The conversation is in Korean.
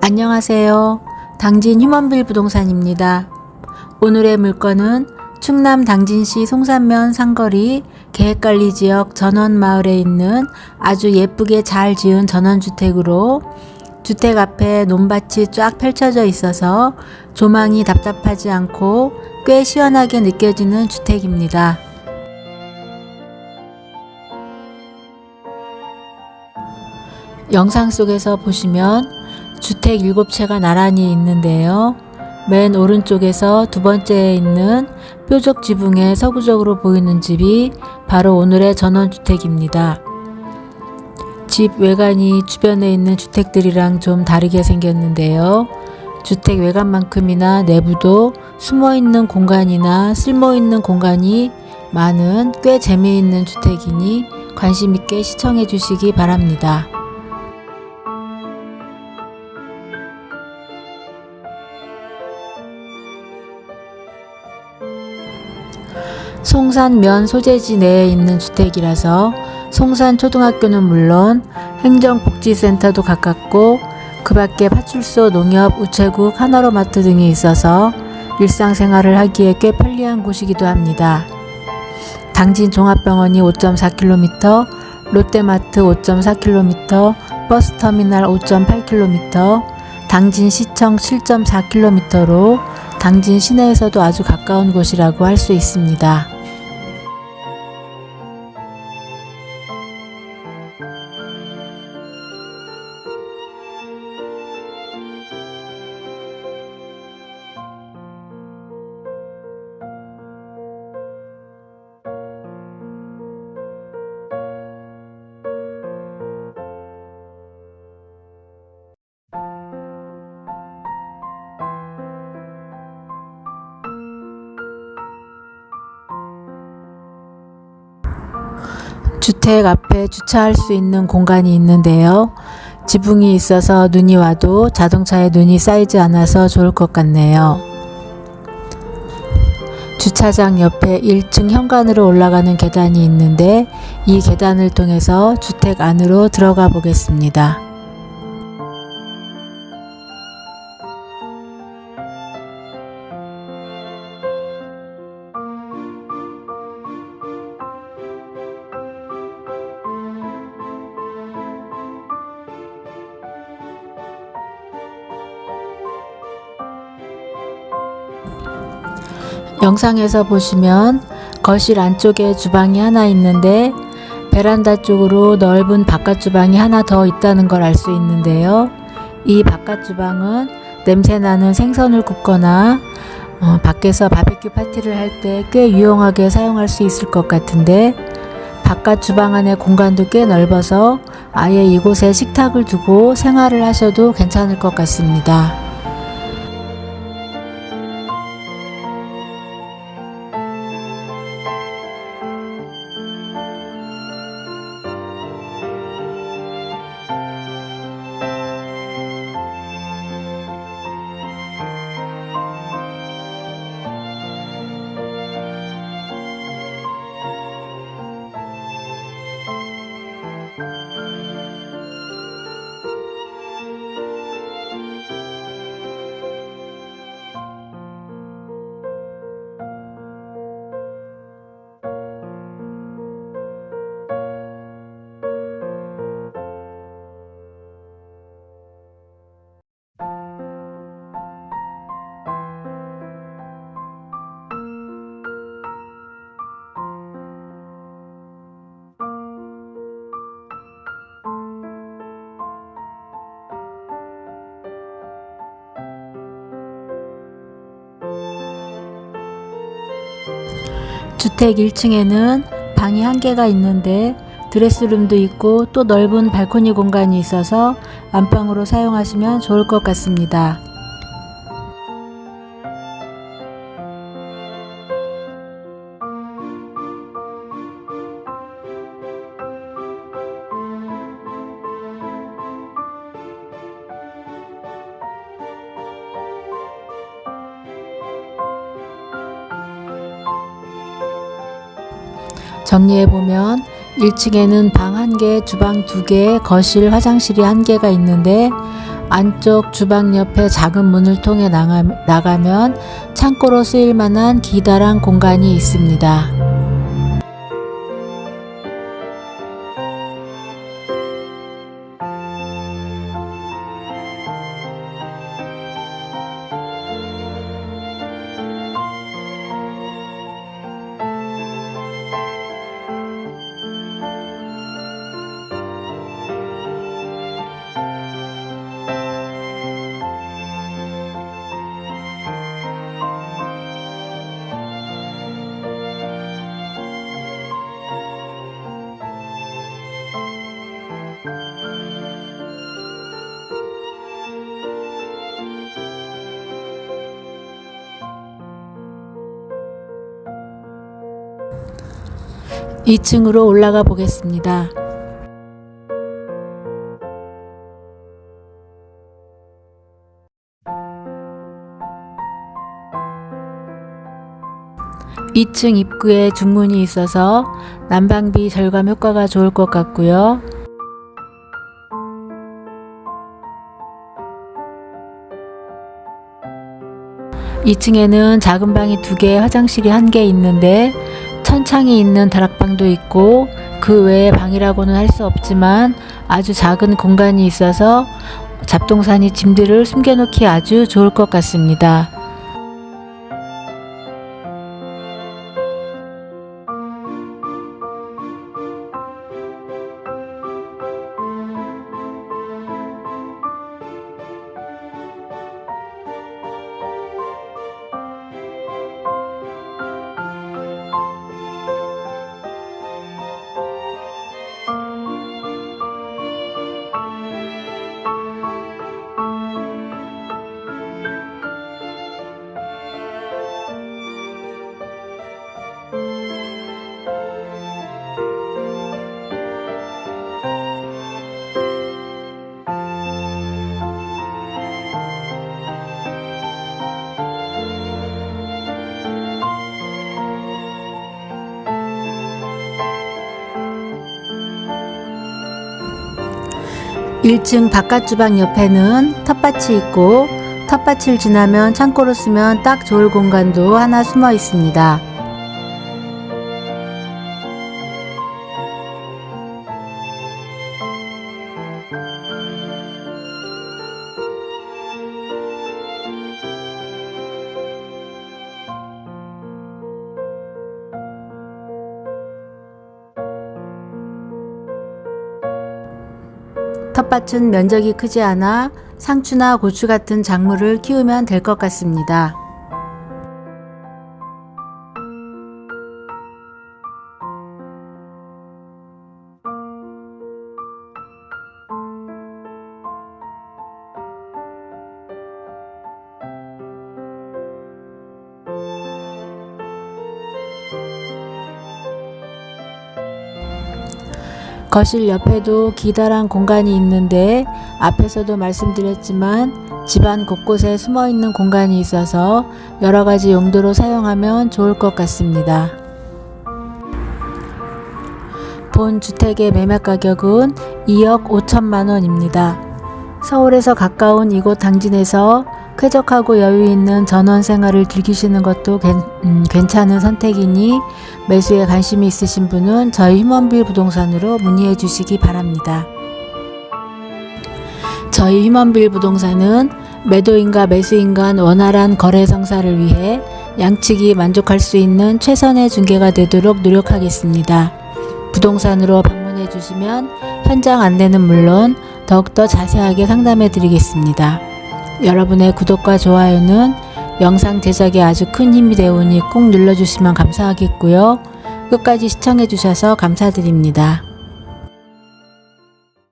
안녕하세요. 당진 휴먼빌 부동산입니다. 오늘의 물건은 충남 당진시 송산면 상거리 계획관리 지역 전원마을에 있는 아주 예쁘게 잘 지은 전원주택으로 주택 앞에 논밭이 쫙 펼쳐져 있어서 조망이 답답하지 않고 꽤 시원하게 느껴지는 주택입니다. 영상 속에서 보시면 주택 7채가 나란히 있는데요. 맨 오른쪽에서 두 번째에 있는 뾰족 지붕에 서구적으로 보이는 집이 바로 오늘의 전원주택입니다. 집 외관이 주변에 있는 주택들이랑 좀 다르게 생겼는데요. 주택 외관만큼이나 내부도 숨어 있는 공간이나 쓸모 있는 공간이 많은 꽤 재미있는 주택이니 관심 있게 시청해 주시기 바랍니다. 송산면 소재지 내에 있는 주택이라서 송산 초등학교는 물론 행정복지센터도 가깝고 그 밖에 파출소, 농협, 우체국, 하나로마트 등이 있어서 일상생활을 하기에 꽤 편리한 곳이기도 합니다. 당진 종합병원이 5.4km, 롯데마트 5.4km, 버스터미널 5.8km, 당진 시청 7.4km로 당진 시내에서도 아주 가까운 곳이라고 할 수 있습니다. 주택 앞에 주차할 수 있는 공간이 있는데요. 지붕이 있어서 눈이 와도 자동차에 눈이 쌓이지 않아서 좋을 것 같네요. 주차장 옆에 1층 현관으로 올라가는 계단이 있는데 이 계단을 통해서 주택 안으로 들어가 보겠습니다. 영상에서 보시면 거실 안쪽에 주방이 하나 있는데 베란다 쪽으로 넓은 바깥 주방이 하나 더 있다는 걸 알 수 있는데요. 이 바깥 주방은 냄새나는 생선을 굽거나 어, 밖에서 바베큐 파티를 할 때 꽤 유용하게 사용할 수 있을 것 같은데 바깥 주방 안의 공간도 꽤 넓어서 아예 이곳에 식탁을 두고 생활을 하셔도 괜찮을 것 같습니다. 주택 1층에는 방이 한 개가 있는데 드레스룸도 있고 또 넓은 발코니 공간이 있어서 안방으로 사용하시면 좋을 것 같습니다. 정리해보면 1층에는 방 1개, 주방 2개, 거실, 화장실이 1개가 있는데 안쪽 주방 옆에 작은 문을 통해 나가, 나가면 창고로 쓰일 만한 기다란 공간이 있습니다. 2층으로 올라가 보겠습니다. (2층) 입구에 중문이 있어서 난방비 절감 효과가 좋을 것 같고요. 2층에는 작은 방이 두 개, 화장실이 한 개 있는데 천창이 있는 다락방도 있고 그 외에 방이라고는 할 수 없지만 아주 작은 공간이 있어서 잡동사니 짐들을 숨겨놓기 아주 좋을 것 같습니다. 일층 바깥 주방 옆에는 텃밭이 있고 텃밭을 지나면 창고로 쓰면 딱 좋을 공간도 하나 숨어 있습니다. 텃밭은 면적이 크지 않아 상추나 고추 같은 작물을 키우면 될 것 같습니다. 거실 옆에도 기다란 공간이 있는데 앞에서도 말씀드렸지만 집안 곳곳에 숨어 있는 공간이 있어서 여러 가지 용도로 사용하면 좋을 것 같습니다. 본 주택의 매매 가격은 2억 5천만 원입니다. 서울에서 가까운 이곳 당진에서 쾌적하고 여유 있는 전원 생활을 즐기시는 것도 괜, 음, 괜찮은 선택이니 매수에 관심이 있으신 분은 저희 휴먼빌 부동산으로 문의해 주시기 바랍니다. 저희 휴먼빌 부동산은 매도인과 매수인 간 원활한 거래 성사를 위해 양측이 만족할 수 있는 최선의 중개가 되도록 노력하겠습니다. 부동산으로 방문해 주시면 현장 안내는 물론 더욱더 자세하게 상담해 드리겠습니다. 여러분의 구독과 좋아요는 영상 제작에 아주 큰 힘이 되오니 꼭 눌러주시면 감사하겠고요. 끝까지 시청해 주셔서 감사드립니다.